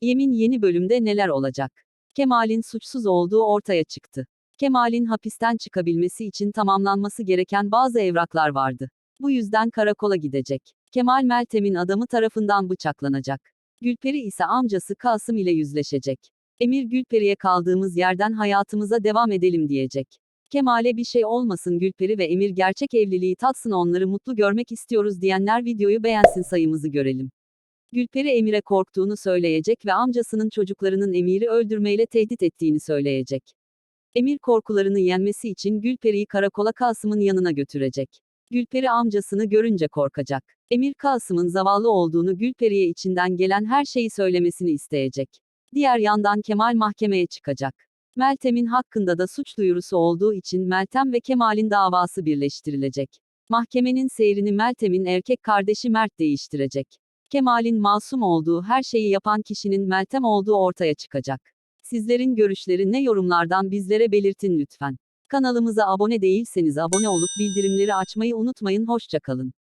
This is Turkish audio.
Yemin yeni bölümde neler olacak? Kemal'in suçsuz olduğu ortaya çıktı. Kemal'in hapisten çıkabilmesi için tamamlanması gereken bazı evraklar vardı. Bu yüzden karakola gidecek. Kemal Meltem'in adamı tarafından bıçaklanacak. Gülperi ise amcası Kasım ile yüzleşecek. Emir Gülperi'ye kaldığımız yerden hayatımıza devam edelim diyecek. Kemal'e bir şey olmasın Gülperi ve Emir gerçek evliliği tatsın onları mutlu görmek istiyoruz diyenler videoyu beğensin sayımızı görelim. Gülperi Emir'e korktuğunu söyleyecek ve amcasının çocuklarının Emir'i öldürmeyle tehdit ettiğini söyleyecek. Emir korkularını yenmesi için Gülperi'yi karakola Kasım'ın yanına götürecek. Gülperi amcasını görünce korkacak. Emir Kasım'ın zavallı olduğunu Gülperi'ye içinden gelen her şeyi söylemesini isteyecek. Diğer yandan Kemal mahkemeye çıkacak. Meltem'in hakkında da suç duyurusu olduğu için Meltem ve Kemal'in davası birleştirilecek. Mahkemenin seyrini Meltem'in erkek kardeşi Mert değiştirecek. Kemal'in masum olduğu her şeyi yapan kişinin Meltem olduğu ortaya çıkacak. Sizlerin görüşleri ne yorumlardan bizlere belirtin lütfen. Kanalımıza abone değilseniz abone olup bildirimleri açmayı unutmayın. Hoşçakalın.